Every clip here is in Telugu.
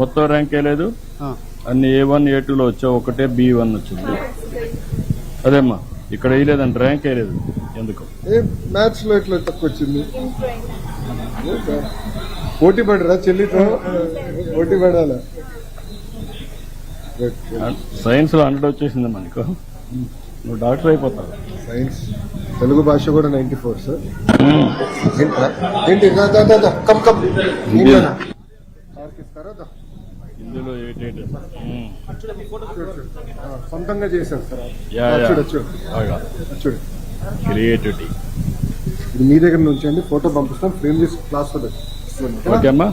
మొత్తం ర్యాంక్ వేయలేదు అన్ని ఏ వన్ ఏ టూలో వచ్చావు ఒకటే బి వన్ వచ్చింది. అదేమ్మా ఇక్కడ వేయలేదండి ర్యాంక్ వేయలేదు ఎందుకు? ఏ మ్యాథ్స్లో ఇట్లా తక్కువ వచ్చింది? పోటీ పడరా చెల్లితో పోటీ పడాలా? సైన్స్లో హండ్రెడ్ వచ్చేసింది మనకు. నువ్వు డాక్టర్ అయిపోతావు. సైన్స్ తెలుగు భాష కూడా నైన్టీ ఫోర్ సార్? ఏంటి. Come come. సొంతంగా చేశారు సార్. చూడు క్రియేటివిటీ. ఇది మీ దగ్గర నుంచి అండి. ఫోటో పంపిస్తాం. ఫ్రేమ్ చేసి క్లాస్ ఓకే అమ్మా.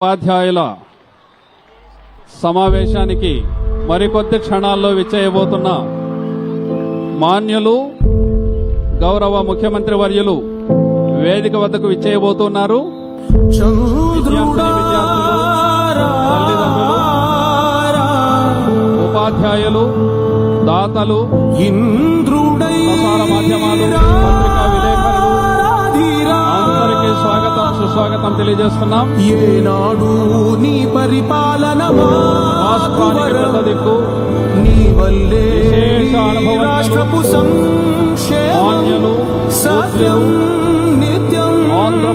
ఉపాధ్యాయుల సమావేశానికి మరికొద్ది క్షణాల్లో విచ్చేయబోతున్న మాన్యులు గౌరవ ముఖ్యమంత్రి వర్యులు వేదిక వద్దకు విచ్చేయబోతున్నారు. ఉపాధ్యాయులు దాతలు ప్రసార మాధ్యమాలు స్వాగతం సుస్వాగతం తెలియజేస్తున్నాం. ఏనాడు నీ పరిపాలన దిక్కు. నీ వల్లే రాష్ట్రపు సంక్షేమం మాన్యులు సత్యం నిత్యం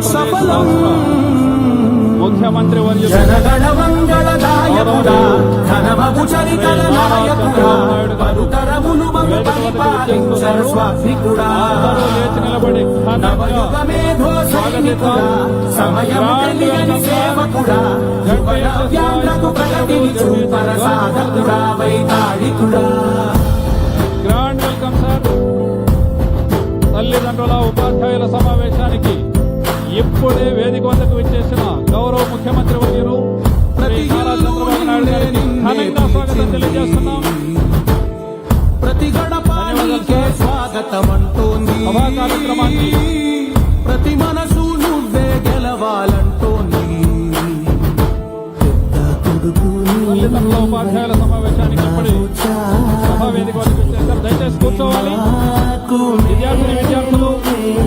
సఫలం. ముఖ్యమంత్రి ఘనమగు చరితల నాయకుడా. పలుతరములు స్వామికుడా లేచి నిలబడి నవయుగమేధో సైనికుడా సేవకుడా చూపర సాధకుడా వైతాళికుడా గ్రాండ్ వెల్కమ్ సార్ తల్లిదండ్రుల ఉపాధ్యాయుల సమావేశానికి ఇప్పుడే వేదిక వద్దకు విచ్చేసిన గౌరవ ముఖ్యమంత్రి వర్యులు శ్రీ నారా చంద్రబాబు నాయుడు గారికి ఘనంగా స్వాగతం తెలియజేస్తున్నాం స్వాగతం అంటోంది సభా కార్యక్రమాన్ని ప్రతి మనసు నువ్వే గెలవాలంటోంది. పెద్ద కొడుకు తల్లిదండ్రుల ఉపాధ్యాయుల సమావేశానికి ఇప్పుడే సభా వేదిక వద్దకు విచ్చేశారు దయచేసి కూర్చోవాలి. విద్యార్థిని విద్యార్థులు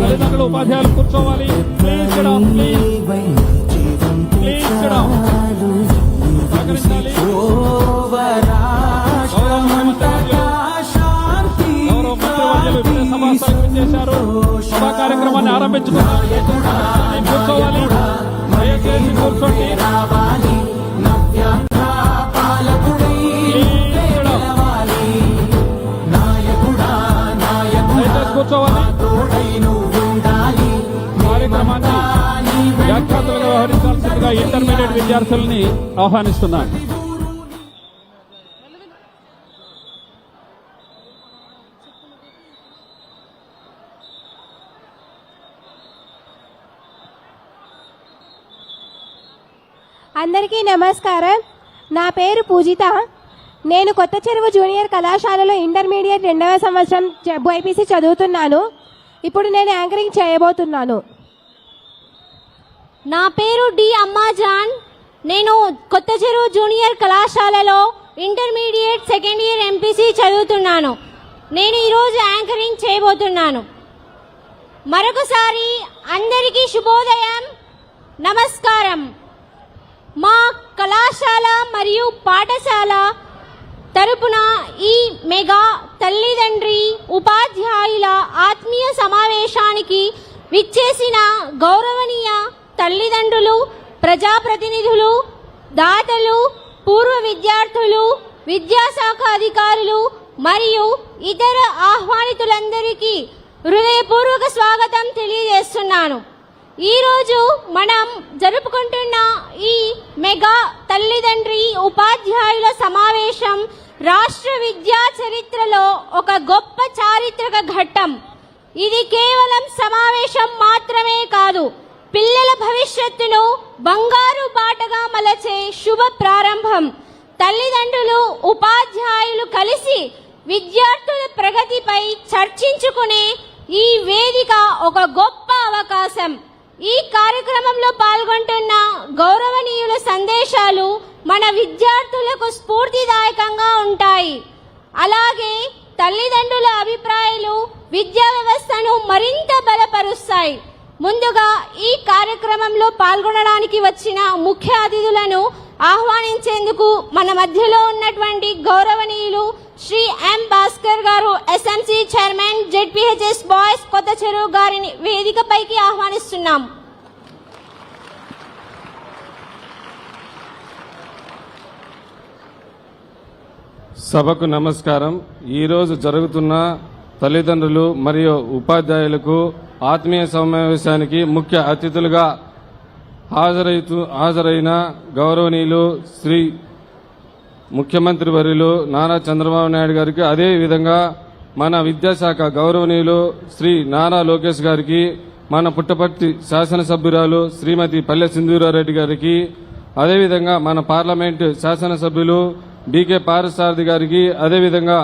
తల్లిదండ్రులు ఉపాధ్యాయులు కూర్చోవాలి. ప్లీజ్ ప్లీజ్ ప్లీజ్ ఇప్పుడే సభాస్థలికి సభా కార్యక్రమాన్ని ఆరంభించుకున్నారు కూర్చోవాలి. దయచేసి కూర్చోండి. కార్యక్రమాన్ని వ్యాఖ్యాతలుగా వ్యవహరించాల్సిందిగా ఇంటర్మీడియట్ విద్యార్థుల్ని ఆహ్వానిస్తున్నాను. అందరికీ నమస్కారం. నా పేరు పూజిత. నేను కొత్త చెరువు జూనియర్ కళాశాలలో ఇంటర్మీడియట్ రెండవ సంవత్సరం బైపీసీ చదువుతున్నాను. ఇప్పుడు నేను యాంకరింగ్ చేయబోతున్నాను. నా పేరు డి అమ్మాజాన్. నేను కొత్త చెరువు జూనియర్ కళాశాలలో ఇంటర్మీడియట్ సెకండ్ ఇయర్ ఎంపీసీ చదువుతున్నాను. నేను ఈరోజు యాంకరింగ్ చేయబోతున్నాను. మరొకసారి అందరికీ శుభోదయం. నమస్కారం. మా కళాశాల మరియు పాఠశాల తరపున ఈ మెగా తల్లిదండ్రి ఉపాధ్యాయుల ఆత్మీయ సమావేశానికి విచ్చేసిన గౌరవనీయ తల్లిదండ్రులు ప్రజాప్రతినిధులు దాతలు పూర్వ విద్యార్థులు విద్యాశాఖ అధికారులు మరియు ఇతర ఆహ్వానితులందరికీ హృదయపూర్వక స్వాగతం తెలియజేస్తున్నాను. ఈరోజు మనం జరుపుకుంటున్న ఈ మెగా తల్లిదండ్రి ఉపాధ్యాయుల సమావేశం రాష్ట్ర విద్యా చరిత్రలో ఒక గొప్ప చారిత్రక ఘట్టం. ఇది కేవలం సమావేశం మాత్రమే కాదు పిల్లల భవిష్యత్తును బంగారు బాటగా మలచే శుభ ప్రారంభం. తల్లిదండ్రులు ఉపాధ్యాయులు కలిసి విద్యార్థుల ప్రగతిపై చర్చించుకునే ఈ వేదిక ఒక గొప్ప అవకాశం. ఈ కార్యక్రమంలో పాల్గొంటున్న గౌరవనీయుల సందేశాలు మన విద్యార్థులకు స్ఫూర్తిదాయకంగా ఉంటాయి. అలాగే తల్లిదండ్రుల అభిప్రాయాలు విద్యా వ్యవస్థను మరింత బలపరుస్తాయి. ముందుగా ఈ కార్యక్రమంలో పాల్గొనడానికి వచ్చిన ముఖ్య అతిథులను ఆహ్వానించేందుకు మన మధ్యలో ఉన్నటువంటి గౌరవనీయులు శ్రీ ఎం భాస్కర్ గారు ఎస్ఎంసి చైర్మన్ జెడ్పీహెచ్ఎస్ కొత్త చెరువు గారిని వేదికపైకి ఆహ్వానిస్తున్నాం. సభకు నమస్కారం. ఈరోజు జరుగుతున్న తల్లిదండ్రులు మరియు ఉపాధ్యాయులకు ఆత్మీయ సమావేశానికి ముఖ్య అతిథులుగా హాజరైతు హాజరైన గౌరవనీయులు శ్రీ ముఖ్యమంత్రి వర్యులు నారా చంద్రబాబు నాయుడు గారికి అదే విధంగా మన విద్యాశాఖ గౌరవనీయులు శ్రీ నారా లోకేష్ గారికి మన పుట్టపర్తి శాసనసభ్యురాలు శ్రీమతి పల్లె సింధూరారెడ్డి గారికి అదేవిధంగా మన పార్లమెంటు శాసనసభ్యులు బీకే పారసారథి గారికి అదేవిధంగా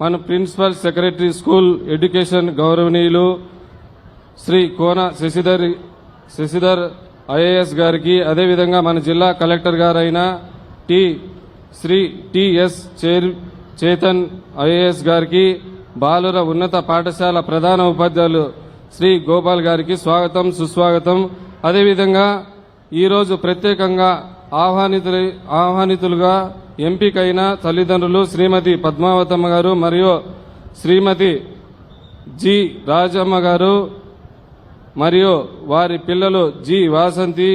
మన ప్రిన్సిపల్ సెక్రటరీ స్కూల్ ఎడ్యుకేషన్ గౌరవనీయులు శ్రీ కోన శశిధర్ శశిధర్ ఐఏఎస్ గారికి అదేవిధంగా మన జిల్లా కలెక్టర్ గారైన టి శ్రీ టిఎస్ చేర్ చేతన్ ఐఏఎస్ గారికి బాలుర ఉన్నత పాఠశాల ప్రధాన ఉపాధ్యాయులు శ్రీ గోపాల్ గారికి స్వాగతం సుస్వాగతం. అదేవిధంగా ఈరోజు ప్రత్యేకంగా ఆహ్వానితులు ఆహ్వానితులుగా ఎంపికైన తల్లిదండ్రులు శ్రీమతి పద్మావతమ్మ గారు మరియు శ్రీమతి జి రాజమ్మ గారు మరియు వారి పిల్లలు జి వాసంతి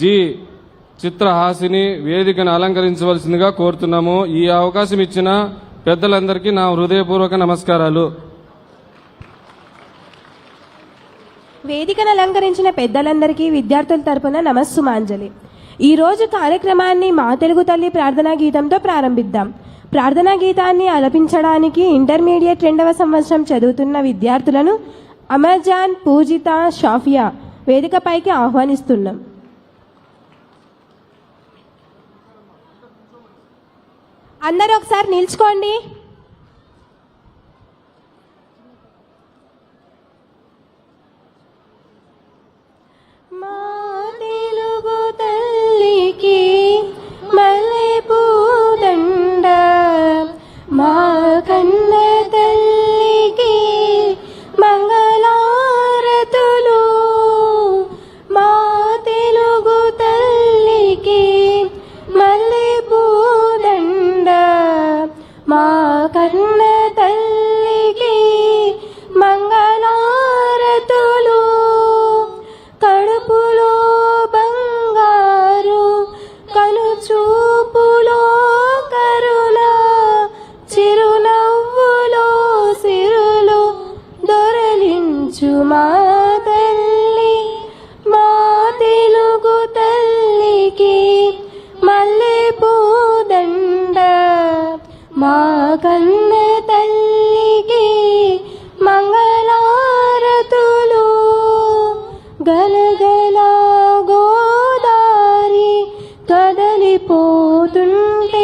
జి చిత్రహాసిని వేదికను అలంకరించవలసిందిగా కోరుతున్నాము. ఈ అవకాశం ఇచ్చిన పెద్దలందరికీ నా హృదయపూర్వక నమస్కారాలు. వేదికను అలంకరించిన పెద్దలందరికీ విద్యార్థుల తరపున నమస్సుమాంజలి. ఈ రోజు కార్యక్రమాన్ని మా తెలుగు తల్లి ప్రార్థనా గీతంతో ప్రారంభిద్దాం. ప్రార్థనా గీతాన్ని అలపించడానికి ఇంటర్మీడియట్ రెండవ సంవత్సరం చదువుతున్న విద్యార్థులను అమర్జాన్ పూజిత షాఫియా వేదికపైకి ఆహ్వానిస్తున్నాం. అందరూ ఒకసారి నిల్చుకోండి. మా మా మా కన్న తల్లికి మంగళారతులు. గలగల గోదారి కదలిపోతుంటే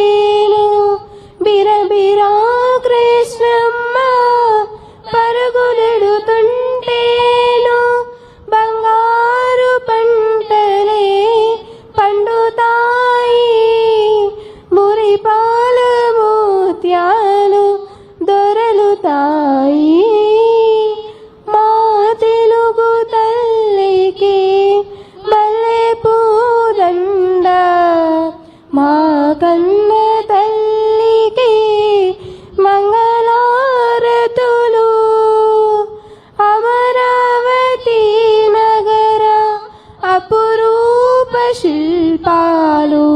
శిల్పాలు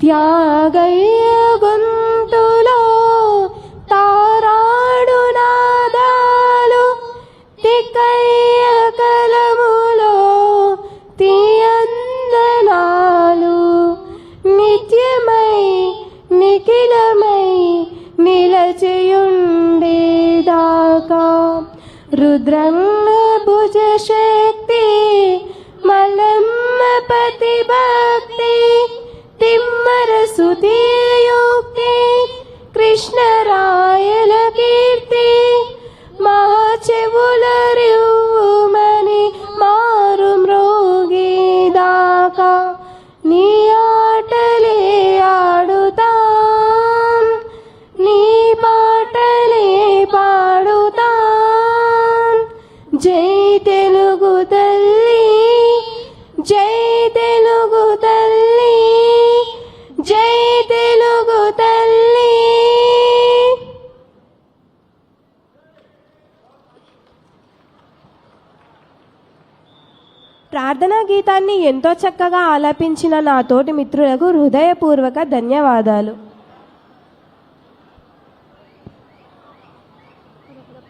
త్యాగయ్య గొంతులో తారాడు నాదాలు తికయ్య కలములో తీయందనాలు నిత్యమై నిఖిలమై నిలచియుండేదాకా. రుద్రంగ భుజ శక్తి ಭಕ್ತಿ ತಿಮ್ಮರಸುದೇ ప్రార్థనా గీతాన్ని ఎంతో చక్కగా ఆలపించిన నా తోటి మిత్రులకు హృదయపూర్వక ధన్యవాదాలు.